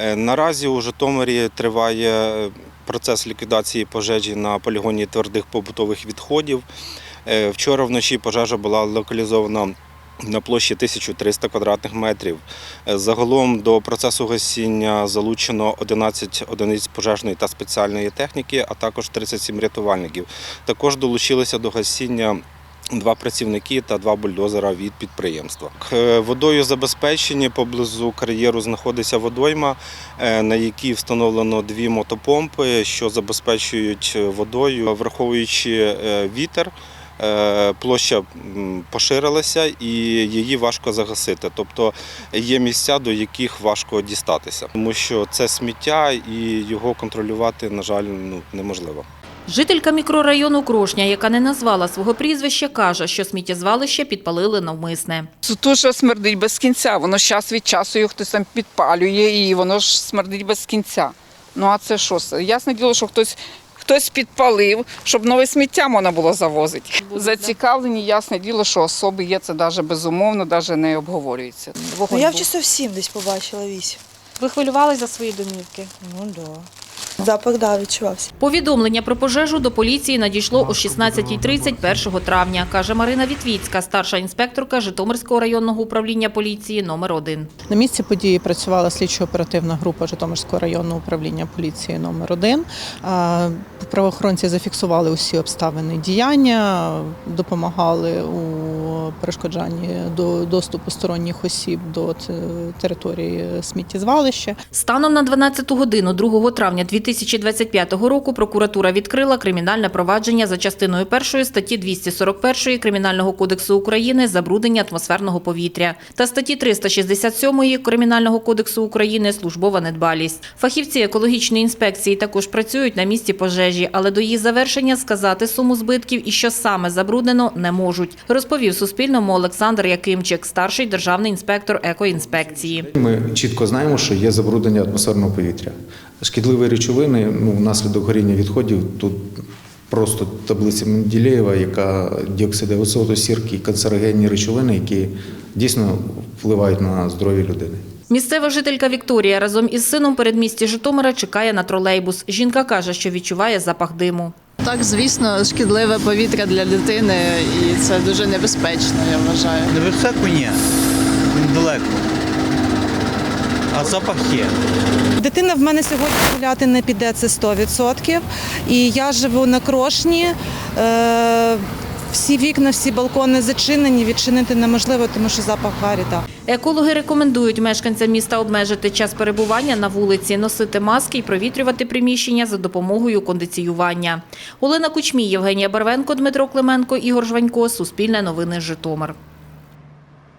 Е, Наразі у Житомирі триває процес ліквідації пожежі на полігоні твердих побутових відходів. Е, Вчора вночі пожежа була локалізована на площі 1300 квадратних метрів. Е, Загалом до процесу гасіння залучено 11 одиниць пожежної та спеціальної техніки, а також 37 рятувальників. Також долучилися до гасіння Два працівники та два бульдозера від підприємства. Е, Водою забезпечені поблизу кар'єру знаходиться водойма, е, на якій встановлено дві мотопомпи, що забезпечують водою, враховуючи е, вітер. е, Площа поширилася і її важко загасити. Тобто є місця, до яких важко дістатися, тому що це сміття і його контролювати, на жаль, ну неможливо. Жителька мікрорайону Крошня, яка не назвала свого прізвища, каже, що сміттєзвалище підпалили навмисне. Це то, смердить без кінця. Воно час від часу його хтось там підпалює, і воно ж смердить без кінця. Ну а це що? Ясне діло, що хтось. Хтось підпалив, щоб нове сміття можна було завозити. Зацікавлені, ясне діло, що особи є, це навіть безумовно, навіть не обговорюється. Ну, я в часов сім десь побачила вісім. Ви хвилювалися за свої домівки? Ну да. Запах да, відчувався. Повідомлення про пожежу до поліції надійшло о 16.30 1 травня, каже Марина Вітвіцька, старша інспекторка Житомирського районного управління поліції номер 1 На місці події працювала слідчо-оперативна група Житомирського районного управління поліції номер 1 Правоохоронці зафіксували усі обставини діяння, допомагали у перешкоджанні до доступу сторонніх осіб до території сміттєзвалища. Станом на 12 годину 2 травня 2025 року прокуратура відкрила кримінальне провадження за частиною 1 статті 241 Кримінального кодексу України «Забруднення атмосферного повітря» та статті 367 Кримінального кодексу України «Службова недбалість». Фахівці екологічної інспекції також працюють на місці пожежі, але до її завершення сказати суму збитків і що саме забруднено не можуть, розповів Суспільному Олександр Якимчик, старший державний інспектор екоінспекції. Ми чітко знаємо, що є забруднення атмосферного повітря. Шкідливі речовини, ну, внаслідок горіння відходів, тут просто таблиця Менделєєва, яка діоксиди азоту, сірки канцерогенні речовини, які дійсно впливають на здоров'я людини. Місцева жителька Вікторія разом із сином передмісті Житомира чекає на тролейбус. Жінка каже, що відчуває запах диму. Так, звісно, шкідливе повітря для дитини, і це дуже небезпечно, я вважаю. Невисоко ні, далеко, А запах є. Дитина в мене сьогодні гуляти не піде, це 100%. І я живу на крошні. Е, всі вікна, всі балкони зачинені, відчинити неможливо, тому що запах гарі. Екологи рекомендують мешканцям міста обмежити час перебування на вулиці, носити маски і провітрювати приміщення за допомогою кондиціювання. Олена Кучмій, Євгенія Барвенко, Дмитро Клименко, Ігор Жванько. Суспільне новини Житомир.